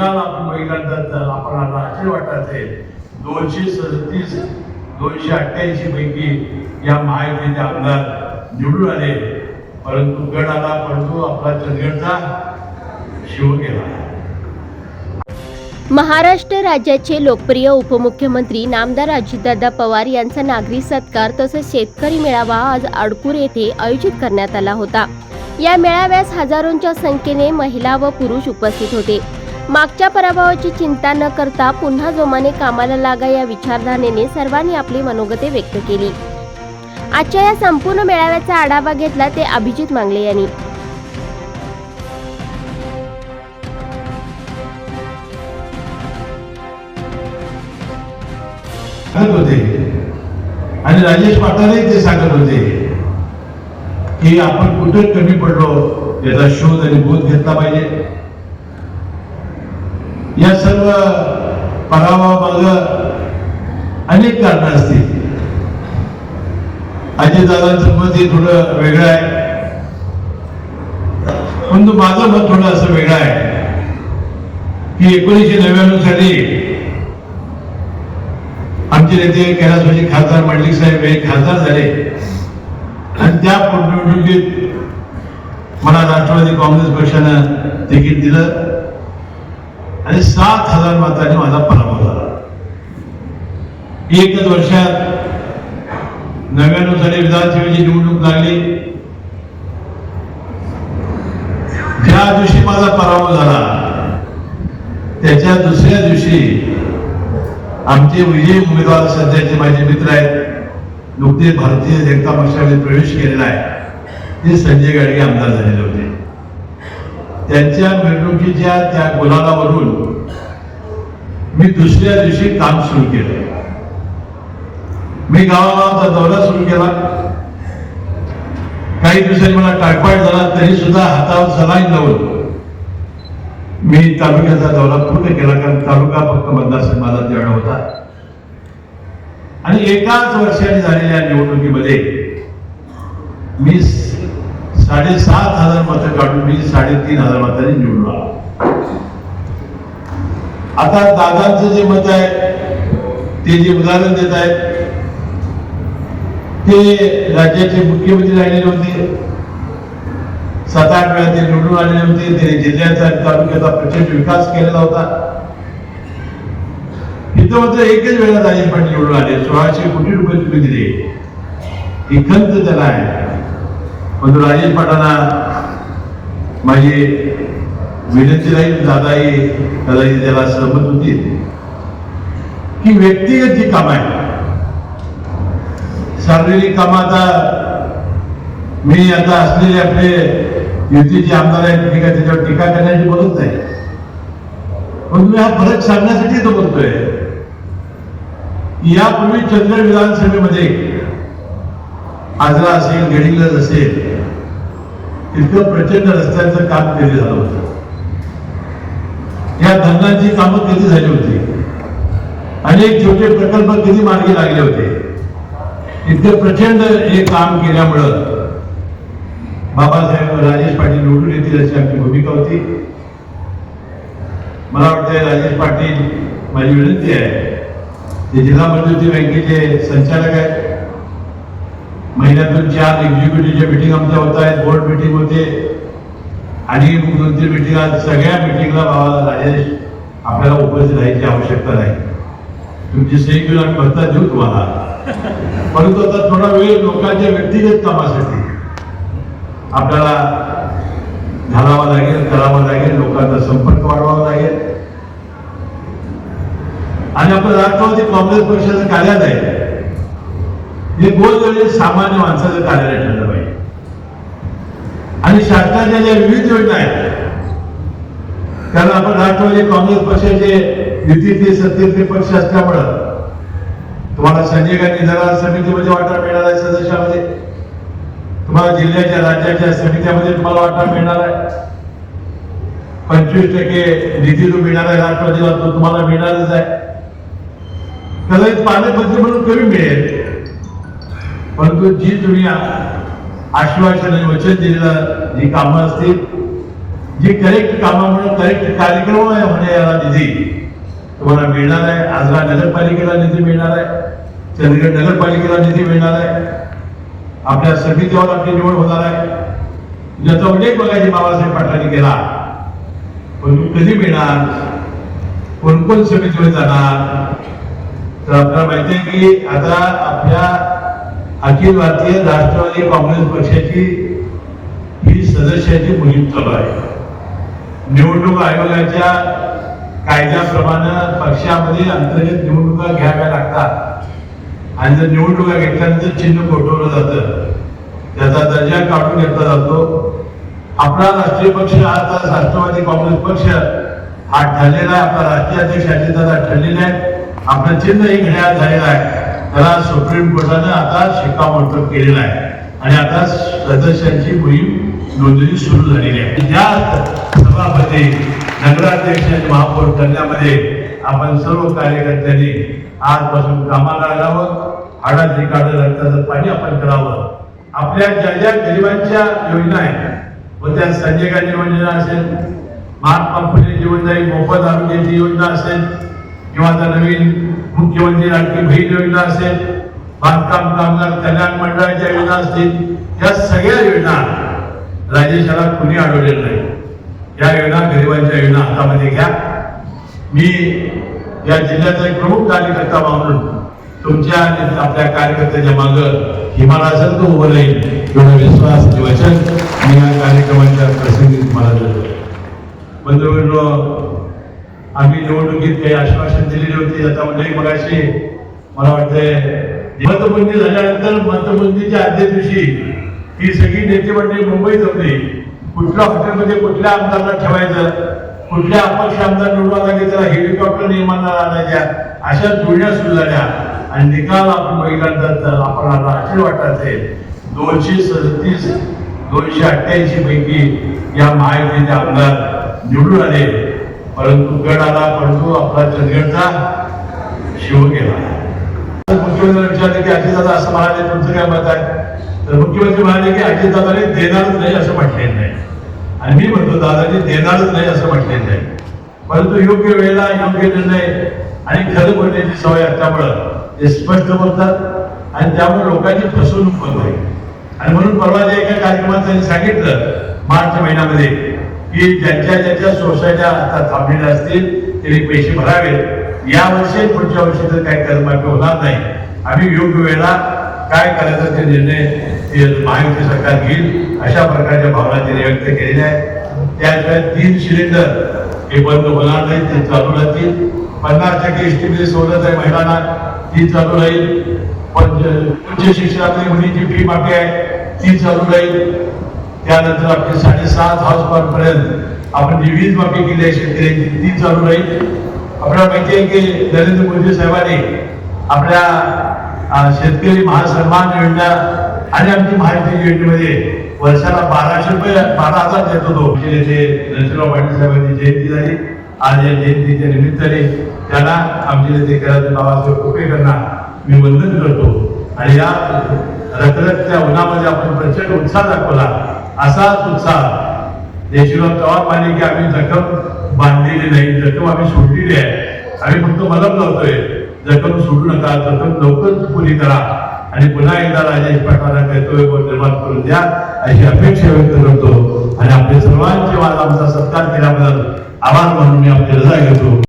निकाल आपण बघितला तर आपण आता आश्चर्य वाटत आहे दोनशे सदतीस दोनशे अठ्ठ्याऐंशी पैकी या महायुतीचे आमदार निवडून आले. परंतु गड आला परंतु आपला चंदगडचा शिव गेला महाराष्ट्र राज्याचे लोकप्रिय उपमुख्यमंत्री नामदार अजितदादा पवार यांचा नागरी सत्कार तसेच शेतकरी मेळावा आज अडकूर येथे आयोजित करण्यात आला होता. या मेळाव्यास हजारोंच्या संख्येने महिला व पुरुष उपस्थित होते. मागच्या पराभवाची चिंता न करता पुन्हा जोमाने कामाला लागा या विचारधारेने सर्वांनी आपली मनोगते व्यक्त केली. आजच्या या संपूर्ण मेळाव्याचा आढावा घेतला ते अभिजित मांगले यांनी. सांगत होते. आणि राजेश पाटालही ते सांगत होते की आपण कुठे कमी पडलो याचा शोध आणि बोध घेतला पाहिजे. या सर्व पराभवामाग अनेक कारण असतील. अजितदादांचं मत हे थोडं वेगळं आहे. परंतु माझं मत थोडं असं वेगळं आहे की एकोणीसशे नव्याण्णव साली आमचे नेते कैलासवासी खासदार मंडलिक साहेब हे खासदार झाले. आणि त्या पोटनिवडणुकीत मला राष्ट्रवादी काँग्रेस पक्षानं तिकीट दिलं. आणि सात हजार मतांनी माझा पराभव झाला. एकच वर्षात नव्याण्णव साली विधानसभेची निवडणूक लागली. ज्या दिवशी माझा पराभव झाला त्याच्या दुसऱ्या दिवशी आमचे विजयी उमेदवार सध्याचे माझे मित्र आहेत नुकते भारतीय जनता पक्षामध्ये प्रवेश केलेला आहे. ते संजय गाडगे आमदार झालेले होते. त्यांच्या मिरवणुकीच्या त्या गुलालावरून मी दुसऱ्या दिवशी काम सुरू केलं. मी गावागावाचा दौरा सुरू केला. काही दिवसांनी मला टायफॉइड झाला तरी सुद्धा हातावर सलाईन लावून मी तालुक्याचा दौरा पूर्ण केला कारण तालुका फक्त मतदारसंघ माझा तेवढा होता. आणि एकाच वर्षाने झालेल्या निवडणुकीमध्ये मी साडेसात हजार मतं काढून मी साडेतीन हजार मतांनी निवडून आला. आता दादांचं जे मत आहे ते जे उदाहरण देत आहेत ते राज्याचे मुख्यमंत्री राहिलेले होते. सात आठ वेळा ते निवडून आलेले होते. त्यांनी जिल्ह्याचा आणि तालुक्याचा प्रचंड विकास केलेला होता. इथं मात्र एकच वेळा राजेश पाटील निवडून आले. सोळाशे कोटी रुपये तुम्ही दिले. ही खंत त्याला आहे. परंतु राजेश पाटांना माझी विनंती राहील दादाही दादाही त्याला सहमत होती की व्यक्तिगत जी कामं आहे शारीरिक कामं आता मी आता असलेले आपले युतीचे आमदार आहेत मी काय त्याच्यावर टीका करण्याची बोलत नाही. पण मी हा फरक सांगण्यासाठी तो बोलतोय. यापूर्वी चंद्र विधानसभेमध्ये आजरा असेल गडिंगलज असेल इतकं प्रचंड रस्त्यांचं काम केले झालं होतं. या धरणांची कामं कधी झाली होती? अनेक छोटे प्रकल्प कधी मार्गी लागले होते? इतकं प्रचंड हे काम केल्यामुळं बाबासाहेब राजेश पाटील निवडून येतील अशी आमची भूमिका होती. मला वाटतंय राजेश पाटील माझी विनंती आहे. ते जिल्हा मध्यवर्ती बँकेचे संचालक आहेत. महिन्यातून चार एक्झिक्युटिव्हच्या मिटिंग आमच्या होत आहेत. बोर्ड मिटिंग होते. आणि मुख्यमंत्री दोन मिटिंग सगळ्या मिटिंगला बाबा राजेश आपल्याला उपस्थित राहायची आवश्यकता नाही. तुमची सही घेऊन आम्ही भत्ता देऊ तुम्हाला. परंतु आता थोडा वेळ लोकांच्या व्यक्तिगत कामासाठी. आपल्याला घालावा लागेल करावा लागेल लोकांचा संपर्क वाढवावा लागेल. आणि आपलं राष्ट्रवादी काँग्रेस पक्षाचं कार्यालय हे गोरगरीब म्हणजे सामान्य माणसाचं कार्यालय ठरलं पाहिजे. आणि शासनाच्या ज्या विविध योजना आहेत कारण आपण राष्ट्रवादी काँग्रेस पक्षाचे युतीतले सत्तेतले पक्ष असल्यामुळं तुम्हाला संजय गांधी जरा समितीमध्ये वाटा मिळणार आहे सदस्यामध्ये. तुम्हाला जिल्ह्याच्या राज्याच्या समित्यामध्ये तुम्हाला वाटा मिळणार आहे. पंचवीस टक्के निधी जो मिळणार आहे राष्ट्रवादीला तो तुम्हाला मिळणारच आहे. कदाचित पालकमंत्री म्हणून कमी मिळेल. परंतु जी तुम्ही आ- आश्वासन वचन दिलेलं जी कामं असतील जी करेक्ट कामं म्हणून करेक्ट कार्यक्रम होणे याला निधी तुम्हाला मिळणार आहे. आजरा नगरपालिकेला निधी मिळणार आहे. चंदगड नगरपालिकेला निधी मिळणार आहे. आपल्या समितीवर आपली निवड होणार आहे. ज्याचा उल्लेख बघायची बाबासाहेब पाटलांनी केला. पण कधी मिळणार? कोणकोण समितीवर जाणार? तर आपल्याला माहिती आहे की आता आपल्या अखिल भारतीय राष्ट्रवादी काँग्रेस पक्षाची ही सदस्याची मोहीम चालू आहे. निवडणूक आयोगाच्या कायद्याप्रमाणे पक्षामध्ये अंतर्गत निवडणुका घ्याव्या लागतात. आणि जर निवडणुका घेतल्यानंतर चिन्ह गोठवलं जातं त्याचा दर्जा काढून घेतला जातो. आपला राष्ट्रीय पक्ष आता राष्ट्रवादी काँग्रेस पक्ष हा ठरलेला आहे. आपला राष्ट्रीय अध्यक्ष अजितदादा आहे आपलं चिन्हही घेण्यात झालेला आहे. त्याला सुप्रीम कोर्टानं आता शिक्कामोर्तब केलेला आहे. आणि आता सदस्यांची मोहीम नोंदणी सुरू झालेली आहे. त्या सभापती नगराध्यक्ष महापौर करण्यामध्ये आपण सर्व कार्यकर्त्यांनी आजपासून कामाला लागावं हाडाची काढ रक्ताचं पाणी आपण करावं. आपल्या ज्या ज्या गरिबांच्या योजना आहेत व त्या संजय गांधी योजना असेल महात्मा फुले जीवनदायी मोफत आरोग्याची योजना असेल किंवा आता नवीन मुख्यमंत्री लाडकी बहीण योजना असेल बांधकाम कामगार कल्याण मंडळाच्या योजना असतील या सगळ्या योजना राजेशाला कुणी अडवलेलं नाही. या योजना गरिबांच्या योजना हातामध्ये घ्या. मी या जिल्ह्याचा एक प्रमुख कार्यकर्ता म्हणून तुमच्या आणि आपल्या कार्यकर्त्याच्या माग तो उभं राहील. एवढा विश्वास वचन मी या कार्यक्रमाच्या प्रसंगी तुम्हाला देतो. बंधुमित्र आम्ही निवडणुकीत काही आश्वासन दिलेली होती. आता म्हणजे मगाशी मला वाटतंय मतबंदी झाल्यानंतर मतबंदीच्या आदल्या दिवशी ही सगळी नेते मंडळी मुंबईत होती. कुठल्या हॉटेलमध्ये कुठल्या आमदारला ठेवायचं कुठल्या अपक्ष आमदार निवडून आला की त्याला हेलिकॉप्टर निर्माणाला आणायच्या अशा जुळण्या सुरू झाल्या. आणि निकाल आपण बघितल्यानंतर आपण आता असे वाटायचे. दोनशे सदतीस दोनशे अठ्ठ्याऐंशी पैकी या महायुतीचे आमदार निवडून आले. परंतु गड आला परंतु आपला चंदगडचा शिव गेला. मुख्यमंत्री विचारले की अजितदादा असं म्हणाले तुमचं काय मत आहे? तर मुख्यमंत्री म्हणाले की अजितदादाने देणारच नाही असं म्हटलेलं नाही. आणि मी म्हणतो दादाजी देणारच नाही असं म्हटलेलं नाही. परंतु योग्य वेळेला योग्य निर्णय आणि खरं बोलण्याची सवय असल्यामुळं ते स्पष्ट बोलतात आणि त्यामुळे लोकांची फसवणूक होत नाही आणि म्हणून परवा जे एका कार्यक्रमात त्यांनी सांगितलं मार्च महिन्यामध्ये की ज्यांच्या ज्यांच्या सोसायट्या आता थांबलेल्या असतील त्यांनी पैसे भरावेत. या वर्षी पुढच्या वर्षी तर काही कर्जमाफी होणार नाही. आम्ही योग्य वेळेला काय करायचं ते निर्णय महायुती सरकार घेईल अशा प्रकारच्या भावना त्यांनी व्यक्त केलेल्या आहेत. त्याशिवाय तीन सिलेंडर हे बंद होणार नाही ते चालू राहतील. पन्नास टक्के एसटीमध्ये सवलत आहे महिलांना ती चालू राहील. पण उच्च शिक्षणातली मुलींची फी माफी आहे ती चालू राहील. त्यानंतर आपली साडेसात हाऊस पर्यंत आपण जी वीज माफी केली आहे शेतकऱ्यांची ती चालू राहील. आपल्याला माहिती आहे की नरेंद्र मोदी साहेबांनी आपल्या शेतकरी महासन्मान योजना आणि आमची माहिती योजनेमध्ये वर्षाला बाराशे रुपये बारा हजार देत होतो. म्हणजे नरसिंहराव पाटील साहेबांची जयंती झाली आज या जयंतीच्या निमित्ताने त्याला आमचे नेते करायचे बाबासाहेब कुपेकरांना मी वंदन करतो. आणि या रखरखत्या उन्हामध्ये आपण प्रचंड उत्साह दाखवला. असाच उत्साह देशराव चव्हाण माने की आम्ही जखम बांधलेली नाही जखम आम्ही सोडलेली आहे. आम्ही फक्त मलम लावतोय जखम सोडू नका जखम लवकर पुरी करा आणि पुन्हा एकदा राजेश पाटलांना कर्तव्य निर्माण करून द्या अशी अपेक्षा व्यक्त करतो. आणि आपले सर्वांचे वाद आमचा सत्कार केल्याबद्दल आभार म्हणून मी आपली रजा घेतो.